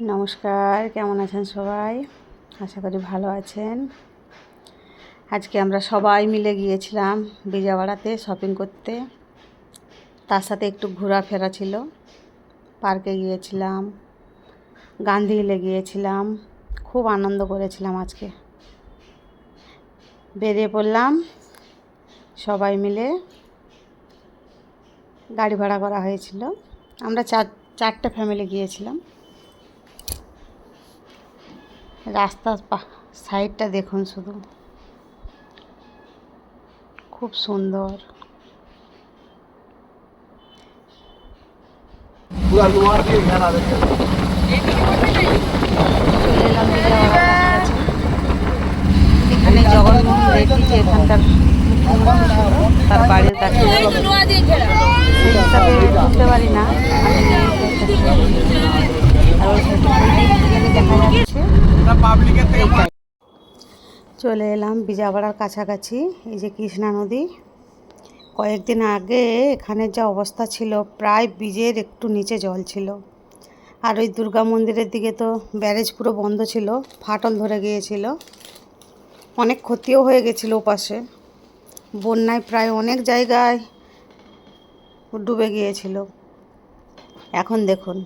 নমস্কার, কেমন আছেন সবাই? আশা করি ভালো আছেন। আজকে আমরা সবাই মিলে গিয়েছিলাম বিজাবাড়াতে শপিং করতে। তার সাথে একটু ঘোরাফেরা ছিল। পার্কে গিয়েছিলাম, গান্ধী হিলে গিয়েছিলাম, খুব আনন্দ করেছিলাম আজকে। বেরিয়ে পড়লাম, সবাই মিলে গাড়ি ভাড়া করা হয়েছিল। আমরা চার, চারটে ফ্যামিলি গিয়েছিলাম। রাস্তার সাইডটা দেখুন শুধু। খুব সুন্দর। চলে এলাম এখানে জগন্মোহন রেখেছে তার বাড়ির কাছে। সেই হিসাবে পারি না। চলে এলাম বিজাবাড়ার কাছাকাছি এই যে কৃষ্ণা নদী। কয়েকদিন আগে এখানের যা অবস্থা ছিল প্রায় বীজের একটু নিচে জল ছিল। আর ওই দুর্গা মন্দিরের দিকে তো ব্যারেজ পুরো বন্ধ ছিল ফাটল ধরে গিয়েছিল। অনেক ক্ষতিও হয়ে গেছিল ওপাশে। বন্যায় প্রায় অনেক জায়গায় ডুবে গিয়েছিল। এখন দেখুন।